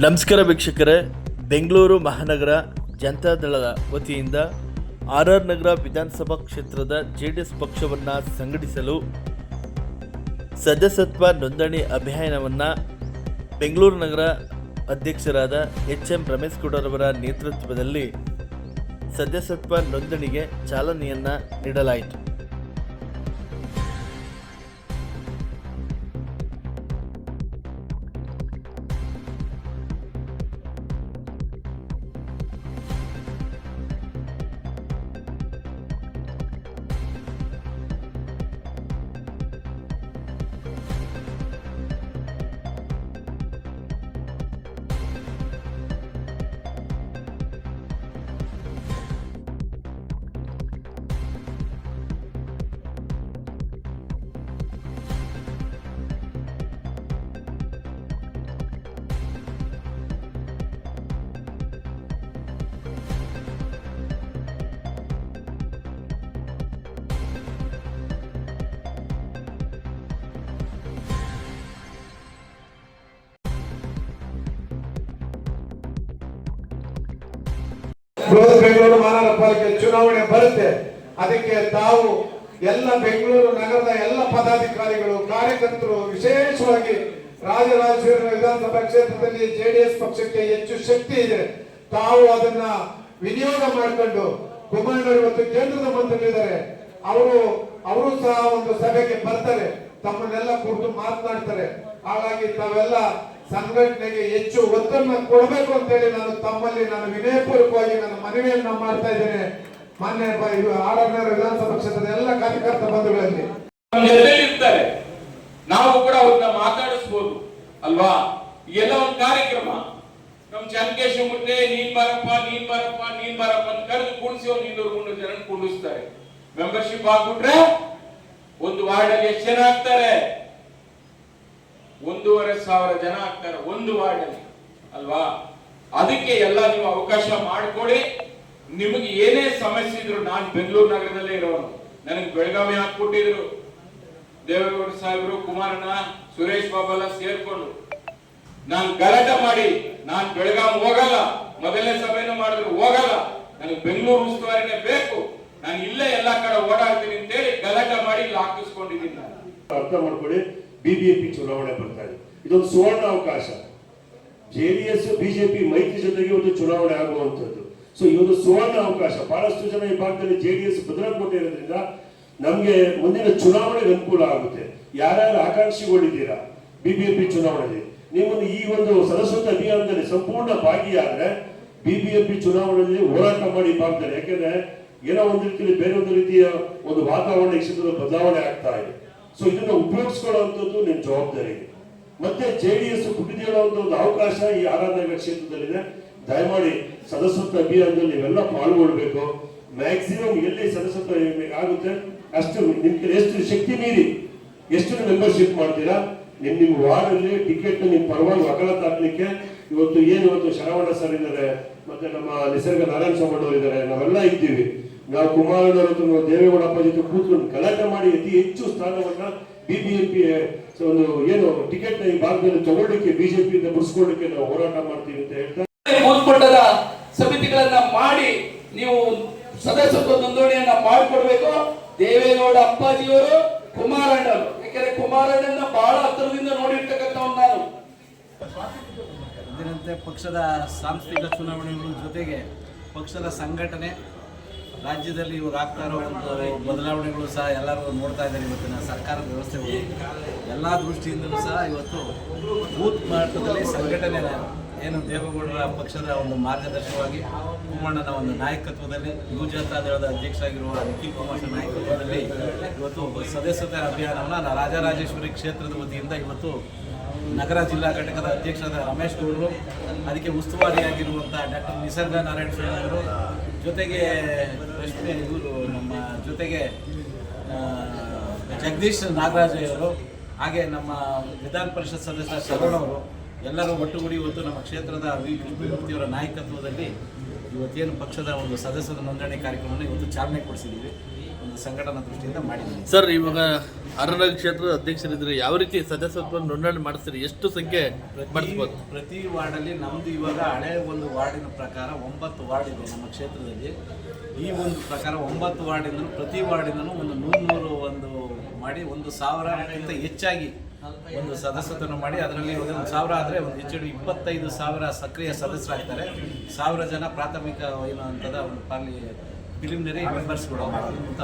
ನಮಸ್ಕಾರ ವೀಕ್ಷಕರೇ. ಬೆಂಗಳೂರು ಮಹಾನಗರ ಜನತಾದಳದ ವತಿಯಿಂದ ಆರ್ ಆರ್ ನಗರ ವಿಧಾನಸಭಾ ಕ್ಷೇತ್ರದ ಜೆ ಡಿ ಎಸ್ ಪಕ್ಷವನ್ನು ಸಂಘಟಿಸಲು ಸದಸ್ಯತ್ವ ನೋಂದಣಿ ಅಭಿಯಾನವನ್ನು ಬೆಂಗಳೂರು ನಗರ ಅಧ್ಯಕ್ಷರಾದ ಎಚ್ ಎಂ ರಮೇಶ್ ಗೌಡರವರ ನೇತೃತ್ವದಲ್ಲಿ ಸದಸ್ಯತ್ವ ನೋಂದಣಿಗೆ ಚಾಲನೆಯನ್ನು ನೀಡಲಾಯಿತು. ಬೃಹತ್ ಬೆಂಗಳೂರು ಮಹಾನಗರ ಪಾಲಿಕೆ ಚುನಾವಣೆ ಬರುತ್ತೆ. ಅದಕ್ಕೆ ತಾವು ಎಲ್ಲ ಬೆಂಗಳೂರು ನಗರದ ಎಲ್ಲ ಪದಾಧಿಕಾರಿಗಳು, ಕಾರ್ಯಕರ್ತರು ವಿಶೇಷವಾಗಿ ರಾಜರಾಜೇಶ್ವರಿ ವಿಧಾನಸಭಾ ಕ್ಷೇತ್ರದಲ್ಲಿ ಜೆಡಿಎಸ್ ಪಕ್ಷಕ್ಕೆ ಹೆಚ್ಚು ಶಕ್ತಿ ಇದೆ. ತಾವು ಅದನ್ನ ವಿನಿಯೋಗ ಮಾಡಿಕೊಂಡು ಕುಮಾರಣ್ಣ ಇವತ್ತು ಕೇಂದ್ರದ ಮಂತ್ರಿಗಳಿದ್ದಾರೆ. ಅವರು ಅವರು ಸಹ ಒಂದು ಸಭೆಗೆ ಬರ್ತಾರೆ. ತಮ್ಮನ್ನೆಲ್ಲ ಕುರಿತು ಮಾತನಾಡ್ತಾರೆ. ಹಾಗಾಗಿ ತಾವೆಲ್ಲ ಸಂಘಟನೆಗೆ ಹೆಚ್ಚು ಒತ್ತನ್ನು ಕೊಡಬೇಕು ಅಂತ ಹೇಳಿ ನಾನು ತಮ್ಮಲ್ಲಿ ನಾನು ವಿನಯಪೂರ್ವಕವಾಗಿ ನನ್ನ ಮನವಿಯನ್ನ ಮಾಡ್ತಾ ಇದ್ದೇನೆ. ಮಾನ್ಯ ಬ- ಇದು ಆರನೇ ವಿಧಾನಸಭಾ ಕ್ಷೇತ್ರದ ಎಲ್ಲ ಕಾರ್ಯಕರ್ತ ಬಂಧುಗಳಲ್ಲಿ. ಇರ್ತಾರೆ. ನಾವು ಕೂಡ ಅವ್ರನ್ನ ಮಾತಾಡಿಸ್ಬೋದು, ಅಲ್ವಾ? ಎಲ್ಲ ಒಂದು ಕಾರ್ಯಕ್ರಮ. ನಮ್ ಚಂದ್ಕೇಶ ಮುಂದೆ ನೀನ್ ಬಾರಪ್ಪ ನೀನ್ ಬಾರಪ್ಪ ನೀನ್ ಬಾರಪ್ಪ ಅಂತ ಕರೆದು ಕೂಡಿಸಿ ಒಂದು ಇನ್ನೂರು ಮುನ್ನೂರು ಜನ ಕೂಡಿಸ್ತಾರೆ. ಮೆಂಬರ್ಶಿಪ್ ಆಗ್ಬಿಟ್ರೆ ಒಂದು ವಾರ್ಡ್ ಅಲ್ಲಿ ಎಷ್ಟು ಜನ ಆಗ್ತಾರೆ? ಒಂದೂವರೆ ಸಾವಿರ ಜನ ಆಗ್ತಾರೆ, ಒಂದು ವಾರ್ಡ್ ಅಲ್ಲಿ ಅಲ್ವಾ? ಅದಕ್ಕೆ ಎಲ್ಲ ನೀವು ಅವಕಾಶ ಮಾಡಿಕೊಡಿ. ನಿಮಗೆ ಏನೇ ಸಮಸ್ಯೆ ಇದ್ರು ನಾನು ಬೆಂಗಳೂರು ನಗರದಲ್ಲೇ ಇರೋನು ನನಗೆ ಬೆಳಗಾವಿ ಹಾಕ್ಬಿಟ್ಟಿದ್ರು. ದೇವೇಗೌಡ ಸಾಹೇಬರು, ಕುಮಾರಣ್ಣ, ಸುರೇಶ್ ಬಾಬು ಎಲ್ಲ ಸೇರ್ಕೊಂಡು. ನಾನು ಗಲಾಟೆ ಮಾಡಿ, ನಾನು ಬೆಳಗಾವಿ ಹೋಗಲ್ಲ. ಮೊದಲನೇ ಸಭೆನೂ ಮಾಡಿದ್ರು, ಹೋಗಲ್ಲ. ನನಗೆ ಬೆಂಗಳೂರು ಉಸ್ತುವಾರಿನೇ ಬೇಕು. ನಾನು ಇಲ್ಲೇ ಎಲ್ಲಾ ಕಡೆ ಓಡಾಡ್ತೀನಿ ಅಂತೇಳಿ ಗಲಾಟೆ ಮಾಡಿ ಇಲ್ಲಿ ಹಾಕಿಸ್ಕೊಂಡಿದ್ದೀನಿ ನಾನು. ಅರ್ಥ ಮಾಡ್ಕೊಳ್ಳಿ. ಬಿಬಿಎಂಪಿ ಚುನಾವಣೆ ಬರ್ತಾ ಇದೆ. ಇದೊಂದು ಸುವರ್ಣ ಅವಕಾಶ. ಜೆಡಿಎಸ್ ಬಿಜೆಪಿ ಮೈತ್ರಿ ಜೊತೆಗೆ ಒಂದು ಚುನಾವಣೆ ಆಗುವಂತದ್ದು ಸೊ ಒಂದು ಸುವರ್ಣ ಅವಕಾಶ. ಬಹಳಷ್ಟು ಜನ ಈ ಭಾಗದಲ್ಲಿ ಜೆಡಿಎಸ್ ಭದ್ರಕೋಟೆ ಇರೋದ್ರಿಂದ ನಮ್ಗೆ ಮುಂದಿನ ಚುನಾವಣೆಗೆ ಅನುಕೂಲ ಆಗುತ್ತೆ. ಯಾರ್ಯಾರು ಆಕಾಂಕ್ಷಿಗಳಿದ್ದೀರಾ ಬಿಬಿಎಂಪಿ ಚುನಾವಣೆಯಲ್ಲಿ? ನೀವು ಈ ಒಂದು ಸರಸ್ವತಿ ಅಭಿಯಾನದಲ್ಲಿ ಸಂಪೂರ್ಣ ಭಾಗಿಯಾದ್ರೆ ಬಿಬಿಎಂಪಿ ಚುನಾವಣೆಯಲ್ಲಿ ಹೋರಾಟ ಮಾಡಿ ಈ ಭಾಗದಲ್ಲಿ. ಯಾಕೆಂದ್ರೆ ಏನೋ ಒಂದು ರೀತಿಯಲ್ಲಿ ಬೇರೆ ಒಂದು ರೀತಿಯ ಒಂದು ವಾತಾವರಣ ಈ ಬದಲಾವಣೆ ಆಗ್ತಾ ಇದೆ. ಸೊ ಇದನ್ನ ಉಪಯೋಗಿಸ್ಕೊಳ್ಳುವಂಥದ್ದು ನಿಮ್ಮ ಜವಾಬ್ದಾರಿ. ಮತ್ತೆ ಜೆ ಡಿ ಎಸ್ ಒಂದು ಒಂದು ಅವಕಾಶ ಈ ಆರಾಧನಾ ಕ್ಷೇತ್ರದಲ್ಲಿದೆ. ದಯಮಾಡಿ ಸದಸ್ಯತ್ವ ಅಭಿಯಾನದಲ್ಲಿ ನೀವೆಲ್ಲ ಪಾಲ್ಗೊಳ್ಬೇಕು. ಮ್ಯಾಕ್ಸಿಮಮ್ ಎಲ್ಲಿ ಸದಸ್ಯತ್ವ ಆಗುತ್ತೆ, ಅಷ್ಟು ನಿಮ್ ಎಷ್ಟು ಶಕ್ತಿ ಮೀರಿ, ಎಷ್ಟು ಮೆಂಬರ್ಶಿಪ್ ಮಾಡ್ತೀರಾ, ನಿಮ್ ನಿಮ್ ವಾರ್ಡ್ ಅಲ್ಲಿ ಟಿಕೆಟ್ ನಿಮ್ ಪರವಾಗಿ ವಕಾಲತ್ ಹಾಕ್ಲಿಕ್ಕೆ ಇವತ್ತು ಏನು ಇವತ್ತು ಶರವಣ ಸರ್ ಇದ್ದಾರೆ, ಮತ್ತೆ ನಮ್ಮ ನಿಸರ್ಗ ನಾರಾಯಣ ಸ್ವಾಮಿ ಇದ್ದಾರೆ, ನಾವೆಲ್ಲ ಇದ್ದೀವಿ. ನಾವು ಕುಮಾರಣ್ಣವ್ರ ಹತ್ರ ನಾವು ದೇವೇಗೌಡಪ್ಪ ಜೊತೆ ಕೂತ್ಕೊಂಡು ಗಲಾಟೆ ಮಾಡಿ ಅತಿ ಹೆಚ್ಚು ಸ್ಥಾನವನ್ನ ಬಿಬಿಎಂಪಿ ಒಂದು ಏನು ಟಿಕೆಟ್ ಈ ಭಾಗದಲ್ಲಿ ತಗೊಳ್ಳಿಕ್ಕೆ ಬಿಜೆಪಿ ಇಂದ ಬಿಡಿಸ್ಕೊಳ್ಳಿಕ್ಕೆ ನಾವು ಹೋರಾಟ ಮಾಡ್ತೀವಿ ಅಂತ ಹೇಳ್ತಾರೆ ಬೂತ್ ಸಮಿತಿಗಳನ್ನ ಮಾಡಿ ನೀವು ಸದಸ್ಯತ್ವ ನೋಂದಣಿಯನ್ನ ಮಾಡಿಕೊಡ್ಬೇಕು. ದೇವೇಗೌಡ ಅಪ್ಪಾಜಿಯವರು ಕುಮಾರಣ್ಣರು. ಯಾಕಂದ್ರೆ ಕುಮಾರಣ್ಣನ ಬಹಳ ಹತ್ತಿರದಿಂದ ನೋಡಿರ್ತಕ್ಕಂಥ ನಾನು. ಪಕ್ಷದ ಸಾಂಸ್ಥಿಕ ಚುನಾವಣೆಗಳ ಜೊತೆಗೆ ಪಕ್ಷದ ಸಂಘಟನೆ ರಾಜ್ಯದಲ್ಲಿ ಇವಾಗ ಆಗ್ತಾ ಇರೋ ಒಂದು ಬದಲಾವಣೆಗಳು ಸಹ ಎಲ್ಲರೂ ನೋಡ್ತಾ ಇದ್ದಾರೆ ಇವತ್ತಿನ ಸರ್ಕಾರದ ವ್ಯವಸ್ಥೆಗಳು. ಎಲ್ಲ ದೃಷ್ಟಿಯಿಂದಲೂ ಸಹ ಇವತ್ತು ಬೂತ್ ಮಟ್ಟದಲ್ಲಿ ಸಂಘಟನೆ ಏನು ದೇವೇಗೌಡರ ಪಕ್ಷದ ಒಂದು ಮಾರ್ಗದರ್ಶಕವಾಗಿ ಕುಮ್ಮಣ್ಣನ ಒಂದು ನಾಯಕತ್ವದಲ್ಲಿ ಯುವ ಜನತಾ ದಳದ ಅಧ್ಯಕ್ಷರಾಗಿರುವ ನಿಖಿಲ್ ಕುಮಾರ್ ನಾಯಕತ್ವದಲ್ಲಿ ಇವತ್ತು ಸದಸ್ಯತೆ ಅಭಿಯಾನವನ್ನು ರಾಜರಾಜೇಶ್ವರಿ ಕ್ಷೇತ್ರದ ವತಿಯಿಂದ ಇವತ್ತು ನಗರ ಜಿಲ್ಲಾ ಘಟಕದ ಅಧ್ಯಕ್ಷರಾದ ರಮೇಶ್ ಗೌಡರು, ಅದಕ್ಕೆ ಉಸ್ತುವಾರಿಯಾಗಿರುವಂಥ ಡಾಕ್ಟರ್ ನಿಸರ್ಗ ನಾರಾಯಣ ಸ್ವಾಮಿ ಜೊತೆಗೆ ರಶ್ಮಿ ಇವರು ನಮ್ಮ ಜೊತೆಗೆ ಜಗದೀಶ್ ನಾಗರಾಜಯ್ಯವರು ಹಾಗೆ ನಮ್ಮ ವಿಧಾನ ಪರಿಷತ್ ಸದಸ್ಯ ಶರಣ್ ಅವರು, ಎಲ್ಲರೂ ಒಟ್ಟುಗೂಡಿ ಇವತ್ತು ನಮ್ಮ ಕ್ಷೇತ್ರದ ವಿ ನಾಯಕತ್ವದಲ್ಲಿ ಇವತ್ತೇನು ಪಕ್ಷದ ಒಂದು ಸದಸ್ಯರ ನೋಂದಣಿ ಕಾರ್ಯಕ್ರಮವನ್ನು ಇವತ್ತು ಚಾಲನೆ ಕೊಡಿಸಿದ್ದೀವಿ. ಒಂದು ಸಂಘಟನಾ ದೃಷ್ಟಿಯಿಂದ ಮಾಡಿದ್ದೀನಿ. ಸರ್ ಇವಾಗ ಅರಣ್ಯ ಕ್ಷೇತ್ರದ ಅಧ್ಯಕ್ಷರಿದ್ರೆ ಯಾವ ರೀತಿ ಸದಸ್ಯತ್ವ ನೋಂದಣಿ ಮಾಡಿಸ್ತೀರಿ? ಎಷ್ಟು ಸಂಖ್ಯೆ ಪ್ರತಿ ಮಾಡಿಸ್ಬೋದು? ಪ್ರತಿ ವಾರ್ಡಲ್ಲಿ ನಮ್ಮದು ಇವಾಗ ಹಳೆ ಒಂದು ವಾರ್ಡಿನ ಪ್ರಕಾರ ಒಂಬತ್ತು ವಾರ್ಡ್ ಇದೆ ನಮ್ಮ ಕ್ಷೇತ್ರದಲ್ಲಿ. ಈ ಒಂದು ಪ್ರಕಾರ ಒಂಬತ್ತು ವಾರ್ಡಿಂದಲೂ ಪ್ರತಿ ವಾರ್ಡಿಂದಲೂ ಒಂದು ನೂರು ನೂರು ಒಂದು ಮಾಡಿ ಒಂದು ಸಾವಿರಕ್ಕಿಂತ ಹೆಚ್ಚಾಗಿ ಒಂದು ಸದಸ್ಯತ್ವವನ್ನು ಮಾಡಿ ಅದರಲ್ಲಿ ಒಂದು ಸಾವಿರ ಆದರೆ ಒಂದು ಹೆಚ್ಚು ಇಪ್ಪತ್ತೈದು ಸಾವಿರ ಸಕ್ರಿಯ ಸದಸ್ಯರಾಗ್ತಾರೆ. ಸಾವಿರ ಜನ ಪ್ರಾಥಮಿಕ ಏನು ಅಂತದ ಒಂದು ಪಾಲಿ ಪ್ರಿಲಿಮಿನರಿ ಮೆಂಬರ್ಸ್ಗಳು ಅಂತ